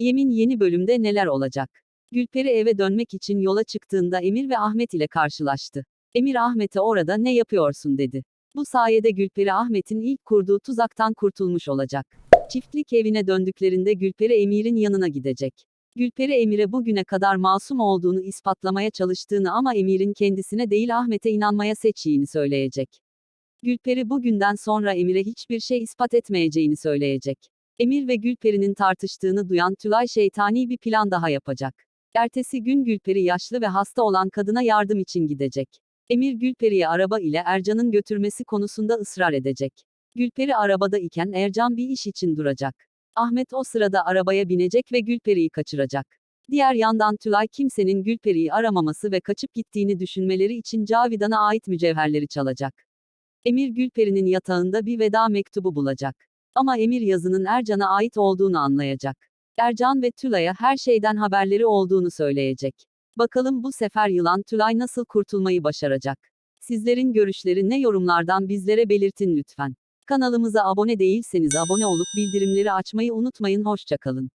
Yemin yeni bölümde neler olacak? Gülperi eve dönmek için yola çıktığında Emir ve Ahmet ile karşılaştı. Emir Ahmet'e orada ne yapıyorsun dedi. Bu sayede Gülperi Ahmet'in ilk kurduğu tuzaktan kurtulmuş olacak. Çiftlik evine döndüklerinde Gülperi Emir'in yanına gidecek. Gülperi Emir'e bugüne kadar masum olduğunu ispatlamaya çalıştığını ama Emir'in kendisine değil Ahmet'e inanmaya seçtiğini söyleyecek. Gülperi bugünden sonra Emir'e hiçbir şey ispat etmeyeceğini söyleyecek. Emir ve Gülperi'nin tartıştığını duyan Tülay şeytani bir plan daha yapacak. Ertesi gün Gülperi yaşlı ve hasta olan kadına yardım için gidecek. Emir Gülperi'ye araba ile Ercan'ın götürmesi konusunda ısrar edecek. Gülperi arabada iken Ercan bir iş için duracak. Ahmet o sırada arabaya binecek ve Gülperi'yi kaçıracak. Diğer yandan Tülay kimsenin Gülperi'yi aramaması ve kaçıp gittiğini düşünmeleri için Cavidan'a ait mücevherleri çalacak. Emir Gülperi'nin yatağında bir veda mektubu bulacak. Ama Emir yazının Ercan'a ait olduğunu anlayacak. Ercan ve Tülay'a her şeyden haberleri olduğunu söyleyecek. Bakalım bu sefer yılan Tülay nasıl kurtulmayı başaracak? Sizlerin görüşleri ne yorumlardan bizlere belirtin lütfen. Kanalımıza abone değilseniz abone olup bildirimleri açmayı unutmayın. Hoşçakalın.